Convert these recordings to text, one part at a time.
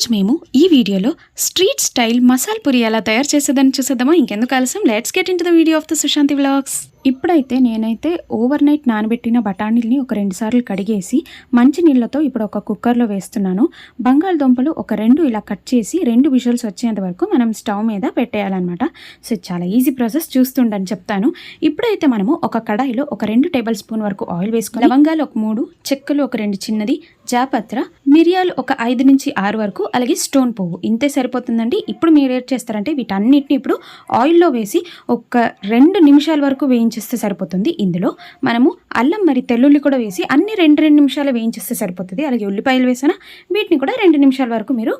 ఈరోజు మేము ఈ వీడియోలో స్ట్రీట్ స్టైల్ మసాల్ పూరి ఎలా తయారు చేసేదని చూసేద్దామా? ఇంకెందుకు ఆలస్యం? Let's get in the video of the Sushanthi vlogs ఇప్పుడైతే నేనైతే ఓవర్ నైట్ నానబెట్టిన బఠానీల్ని ఒక రెండుసార్లు కడిగేసి మంచి నీళ్ళతో ఇప్పుడు ఒక కుక్కర్లో వేస్తున్నాను. బంగాళదుంపలు ఒక రెండు ఇలా కట్ చేసి రెండు విజువల్స్ వచ్చేంత వరకు మనం స్టవ్ మీద పెట్టేయాలన్నమాట. సో చాలా ఈజీ ప్రాసెస్ చూస్తుండని చెప్తాను. ఇప్పుడైతే మనము ఒక కడాయిలో ఒక రెండు టేబుల్ స్పూన్ వరకు ఆయిల్ వేసుకుని లవంగాలు ఒక మూడు చెక్కలు ఒక రెండు చిన్నది జాపత్ర మిరియాలు ఒక ఐదు నుంచి ఆరు వరకు అలాగే స్టోన్ పువ్వు. ఇంతే సరిపోతుందండి. ఇప్పుడు మీరు ఏం చేస్తారంటే వీటన్నిటిని ఇప్పుడు ఆయిల్లో వేసి ఒక రెండు నిమిషాల వరకు వేయించేస్తే సరిపోతుంది. ఇందులో మనము అల్లం మరి తెల్లుల్లి కూడా వేసి అన్ని రెండు రెండు నిమిషాలు వేయించేస్తే సరిపోతుంది. అలాగే ఉల్లిపాయలు వేసినా వీటిని కూడా రెండు నిమిషాల వరకు మీరు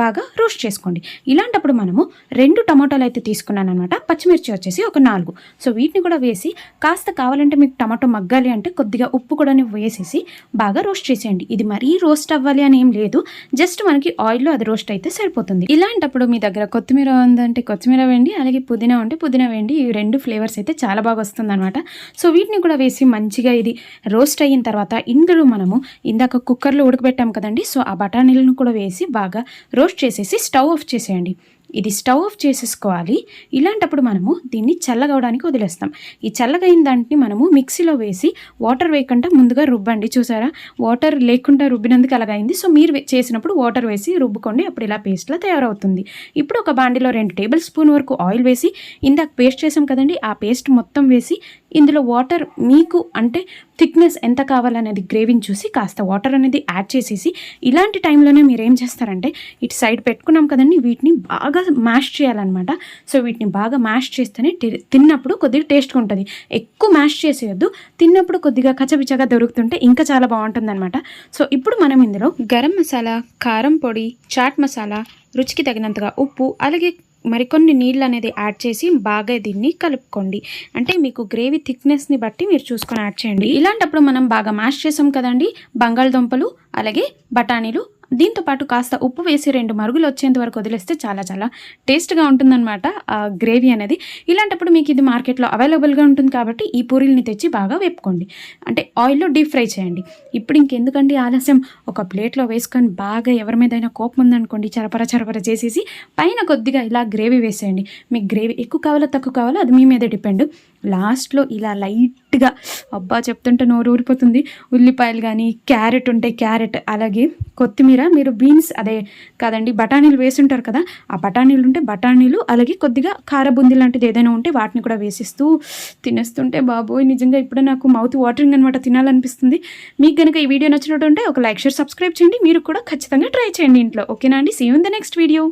బాగా రోస్ట్ చేసుకోండి. ఇలాంటప్పుడు మనము రెండు టమాటాలు అయితే తీసుకున్నాను అనమాట పచ్చిమిర్చి వచ్చేసి ఒక నాలుగు. సో వీటిని కూడా వేసి కాస్త కావాలంటే మీకు టమాటో మగ్గాలి అంటే కొద్దిగా ఉప్పు కూడా వేసేసి బాగా రోస్ట్ చేసేయండి. ఇది మరీ రోస్ట్ అవ్వాలి అని ఏం లేదు. జస్ట్ మనకి ఆయిల్లో అది రోస్ట్ అయితే సరిపోతుంది. ఇలాంటప్పుడు మీ దగ్గర కొత్తిమీర ఉందంటే కొత్తిమీర వేయండి. అలాగే పుదీనా ఉంటే పుదీనా వేయండి. ఈ రెండు ఫ్లేవర్స్ అయితే చాలా బాగా వస్తుందన్నమాట. సో వీటిని కూడా వేసి మంచిగా ఇది రోస్ట్ అయిన తర్వాత ఇందులో మనము ఇందాక కుక్కర్లో ఉడకబెట్టాం కదండి. సో ఆ బఠానీలను కూడా వేసి బాగా రోస్ట్ చేసేసి స్టవ్ ఆఫ్ చేసేయండి. ఇది స్టవ్ ఆఫ్ చేసేసుకోవాలి. ఇలాంటప్పుడు మనము దీన్ని చల్లగవడానికి వదిలేస్తాం. ఈ చల్లగైన దాంట్ని మనము మిక్సీలో వేసి వాటర్ వేయకుండా ముందుగా రుబ్బండి. చూసారా? వాటర్ లేకుండా రుబ్బినందుకు అలాగైంది. సో మీరు చేసినప్పుడు వాటర్ వేసి రుబ్బుకోండి. అప్పుడు ఇలా పేస్ట్లా తయారవుతుంది. ఇప్పుడు ఒక బాండిలో రెండు టేబుల్ స్పూన్ వరకు ఆయిల్ వేసి ఇందాక పేస్ట్ చేసాం కదండి ఆ పేస్ట్ మొత్తం వేసి ఇందులో వాటర్ మీకు అంటే థిక్నెస్ ఎంత కావాలనేది గ్రేవీని చూసి కాస్త వాటర్ అనేది యాడ్ చేసేసి ఇలాంటి టైంలోనే మీరు ఏం చేస్తారంటే ఇటు సైడ్ పెట్టుకున్నాం కదండి వీటిని బాగా మ్యాష్ చేయాలన్నమాట. సో వీటిని బాగా మ్యాష్ చేస్తేనే తిన్నప్పుడు కొద్దిగా టేస్ట్గా ఉంటుంది. ఎక్కువ మ్యాష్ చేసేయొద్దు. తిన్నప్పుడు కొద్దిగా కచ్చపిచ్చగా దొరుకుతుంటే ఇంకా చాలా బాగుంటుంది సో ఇప్పుడు మనం ఇందులో గరం మసాలా కారం పొడి చాట్ మసాలా రుచికి తగినంతగా ఉప్పు అలాగే మరికొన్ని నీళ్ళు అనేది యాడ్ చేసి బాగా దీన్ని కలుపుకోండి. అంటే మీకు గ్రేవీ థిక్నెస్ని బట్టి మీరు చూసుకొని యాడ్ చేయండి. ఇలాంటప్పుడు మనం బాగా మ్యాష్ చేసాం కదండి. బంగాళదుంపలు అలాగే బఠానీలు దీంతో పాటు కాస్త ఉప్పు వేసి రెండు మరుగులు వచ్చేంత వరకు వదిలేస్తే చాలా చాలా టేస్ట్గా ఉంటుందన్నమాట గ్రేవీ అనేది. ఇలాంటప్పుడు మీకు ఇది మార్కెట్లో అవైలబుల్గా ఉంటుంది కాబట్టి ఈ పూరీల్ని తెచ్చి బాగా వేపుకోండి. అంటే ఆయిల్లో డీప్ ఫ్రై చేయండి. ఇప్పుడు ఇంకెందుకండి ఆలస్యం? ఒక ప్లేట్లో వేసుకొని బాగా ఎవరి మీదైనా కోపం ఉందనుకోండి చరపర చరపర చేసేసి పైన కొద్దిగా ఇలా గ్రేవీ వేసేయండి. మీకు గ్రేవీ ఎక్కువ కావాలో తక్కువ కావాలో అది మీ మీద డిపెండ్. లాస్ట్లో ఇలా లైట్గా అబ్బా చెప్తుంటే నోరు ఊరిపోతుంది. ఉల్లిపాయలు కానీ క్యారెట్ ఉంటే క్యారెట్ అలాగే కొత్తిమీర మీరు బీన్స్ అదే కాదండి బఠానీలు వేసుంటారు కదా ఆ బఠానీలు ఉంటే బఠానీలు అలాగే కొద్దిగా కారబుంది లాంటిది ఏదైనా ఉంటే వాటిని కూడా వేసిస్తూ తినేస్తుంటే బాబోయ్ నిజంగా ఇప్పుడే నాకు మౌత్ వాటరింగ్ అనమాట తినాలనిపిస్తుంది. మీకు కనుక ఈ వీడియో నచ్చినట్టు ఉంటే ఒక లైక్ షేర్ సబ్స్క్రైబ్ చేయండి. మీరు కూడా ఖచ్చితంగా ట్రై చేయండి ఇంట్లో. ఓకేనా అండి? See in the next video